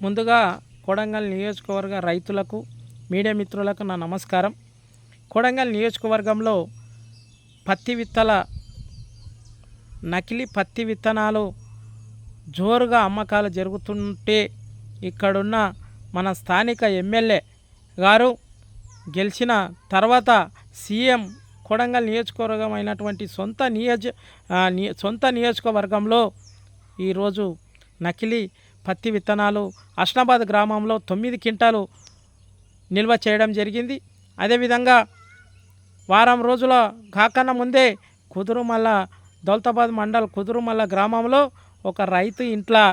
ముందుగా కొడంగల్ నియోజకవర్గ రైతులకు మీడియా మిత్రులకు నా నమస్కారం. కొడంగల్ నియోజకవర్గంలో పత్తి విత్తల నకిలీ పత్తి విత్తనాలు జోరుగా అమ్మకాలు జరుగుతుంటే ఇక్కడున్న మన స్థానిక ఎమ్మెల్యే గారు గెలిచిన తర్వాత సీఎం కొడంగల్ నియోజకవర్గం అయినటువంటి సొంత నియోజ సొంత నియోజకవర్గంలో ఈరోజు నకిలీ పత్తి విత్తనాలు అష్నాబాద్ గ్రామంలో తొమ్మిది క్వింటాలు నిల్వ చేయడం జరిగింది. అదేవిధంగా వారం రోజుల కాకన్నా ముందే కుదురుమల్ల దౌలతాబాద్ మండల్ కుదురుమల్ల గ్రామంలో ఒక రైతు ఇంట్లో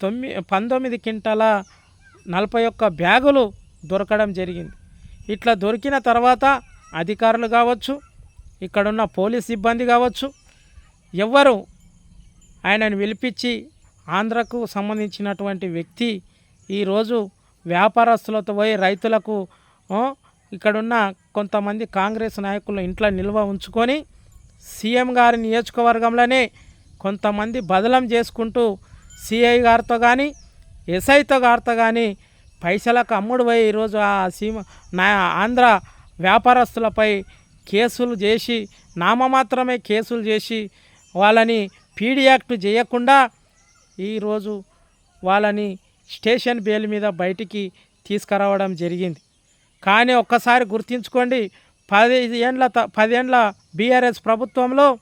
తొమ్మి తొమ్మిది పంతొమ్మిది క్వింటాల నలభై ఒక్క బ్యాగులు దొరకడం జరిగింది. ఇట్లా దొరికిన తర్వాత అధికారులు కావచ్చు ఇక్కడున్న పోలీస్ సిబ్బంది కావచ్చు ఎవ్వరు ఆయనను పిలిపించి ఆంధ్రకు సంబంధించినటువంటి వ్యక్తి ఈరోజు వ్యాపారస్తులతో పోయి రైతులకు ఇక్కడున్న కొంతమంది కాంగ్రెస్ నాయకులు ఇంట్లో నిల్వ ఉంచుకొని సీఎం గారి నియోజకవర్గంలోనే కొంతమంది బదలం చేసుకుంటూ సిఐ గారితో కానీ ఎస్ఐతో గారితో కానీ పైసలకు అమ్ముడు పోయి ఈరోజు ఆ సీమ నా ఆంధ్ర వ్యాపారస్తులపై కేసులు చేసి నామమాత్రమే కేసులు చేసి వాళ్ళని పీడీ యాక్ట్ చేయకుండా ఈరోజు వాళ్ళని స్టేషన్ బెయిల్ మీద బయటికి తీసుకురావడం జరిగింది. కానీ ఒక్కసారి గుర్తుంచుకోండి పది ఏండ్ల త- పదేండ్ల బీఆర్ఎస్ ప్రభుత్వంలో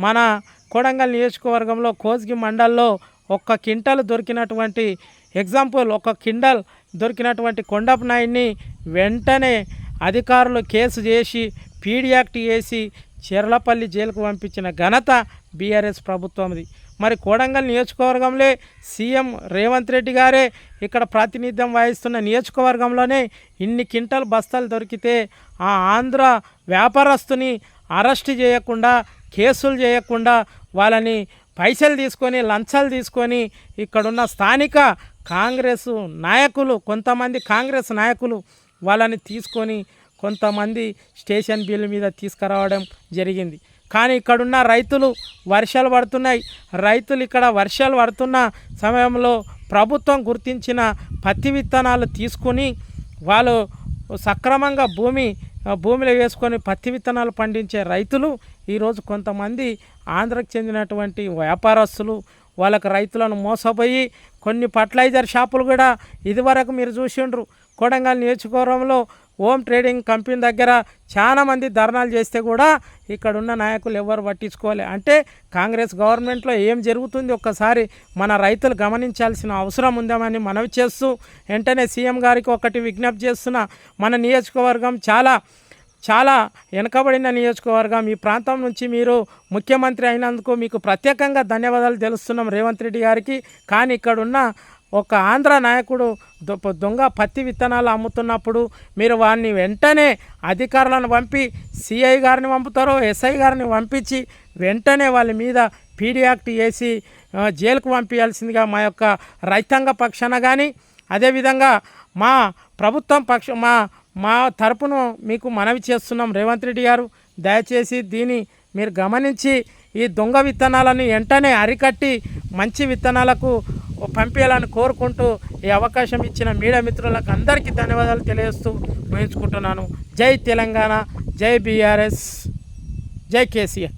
మన కొడంగల్ నియోజకవర్గంలో కోజ్గి మండల్లో ఒక్క కింటల్ దొరికినటువంటి ఎగ్జాంపుల్ ఒక కిండల్ దొరికినటువంటి కొండపు నాయుడిని వెంటనే అధికారులు కేసు చేసి పీడియాక్ట్ చేసి చెర్లపల్లి జైలుకు పంపించిన ఘనత బీఆర్ఎస్ ప్రభుత్వంది. మరి కోడంగల్ నియోజకవర్గంలో సీఎం రేవంత్ రెడ్డి గారే ఇక్కడ ప్రాతినిధ్యం వహిస్తున్న నియోజకవర్గంలోనే ఇన్ని క్వింటల్ బస్తాలు దొరికితే ఆ ఆంధ్ర వ్యాపారస్తుని అరెస్ట్ చేయకుండా కేసులు చేయకుండా వాళ్ళని పైసలు తీసుకొని లంచాలు తీసుకొని ఇక్కడున్న స్థానిక కాంగ్రెస్ నాయకులు కొంతమంది కాంగ్రెస్ నాయకులు వాళ్ళని తీసుకొని కొంతమంది స్టేషన్ బిల్ మీద తీసుకురావడం జరిగింది. కానీ ఇక్కడున్న రైతులు వర్షాలు పడుతున్నాయి. రైతులు ఇక్కడ వర్షాలు పడుతున్న సమయంలో ప్రభుత్వం గుర్తించిన పత్తి విత్తనాలు తీసుకొని వాళ్ళు సక్రమంగా భూమి భూమిలో వేసుకొని పత్తి విత్తనాలు పండించే రైతులు ఈరోజు కొంతమంది ఆంధ్రకు చెందినటువంటి వ్యాపారస్తులు. వాళ్ళకి రైతులను మోసపోయి కొన్ని ఫర్టిలైజర్ షాపులు కూడా ఇదివరకు మీరు చూసిండ్రు. కొడంగల్ నియోజకవర్గంలో ఓం ట్రేడింగ్ కంపెనీ దగ్గర చాలామంది ధర్నాలు చేస్తే కూడా ఇక్కడ ఉన్న నాయకులు ఎవరు పట్టించుకోవాలి. అంటే కాంగ్రెస్ గవర్నమెంట్లో ఏం జరుగుతుంది ఒక్కసారి మన రైతులు గమనించాల్సిన అవసరం ఉందామని మనవి చేస్తూ వెంటనే సీఎం గారికి ఒకటి విజ్ఞప్తి చేస్తున్న మన నియోజకవర్గం చాలా చాలా వెనుకబడిన నియోజకవర్గం. ఈ ప్రాంతం నుంచి మీరు ముఖ్యమంత్రి అయినందుకు మీకు ప్రత్యేకంగా ధన్యవాదాలు తెలుస్తున్నాం రేవంత్ రెడ్డి గారికి. కానీ ఇక్కడున్న ఒక ఆంధ్ర నాయకుడు దొంగ పత్తి విత్తనాలు అమ్ముతున్నప్పుడు మీరు వారిని వెంటనే అధికారులను పంపి సిఐ గారిని పంపుతారో ఎస్ఐ గారిని పంపించి వెంటనే వాళ్ళ మీద పీడీ యాక్ట్ వేసి జైలుకు పంపించాల్సిందిగా మా యొక్క రైతాంగ పక్షాన కానీ అదేవిధంగా మా ప్రభుత్వం పక్ష మా మా తరపును మీకు మనవి చేస్తున్నాం రేవంత్ రెడ్డి గారు. దయచేసి దీన్ని మీరు గమనించి ఈ దొంగ విత్తనాలను వెంటనే అరికట్టి మంచి విత్తనాలకు పంపించాలని కోరుకుంటూ ఈ అవకాశం ఇచ్చిన మీడియా మిత్రులకు అందరికీ ధన్యవాదాలు తెలియజేస్తూ ముగించుకుంటున్నాను. జై తెలంగాణ జై బీఆర్ఎస్ జై కేసీఆర్.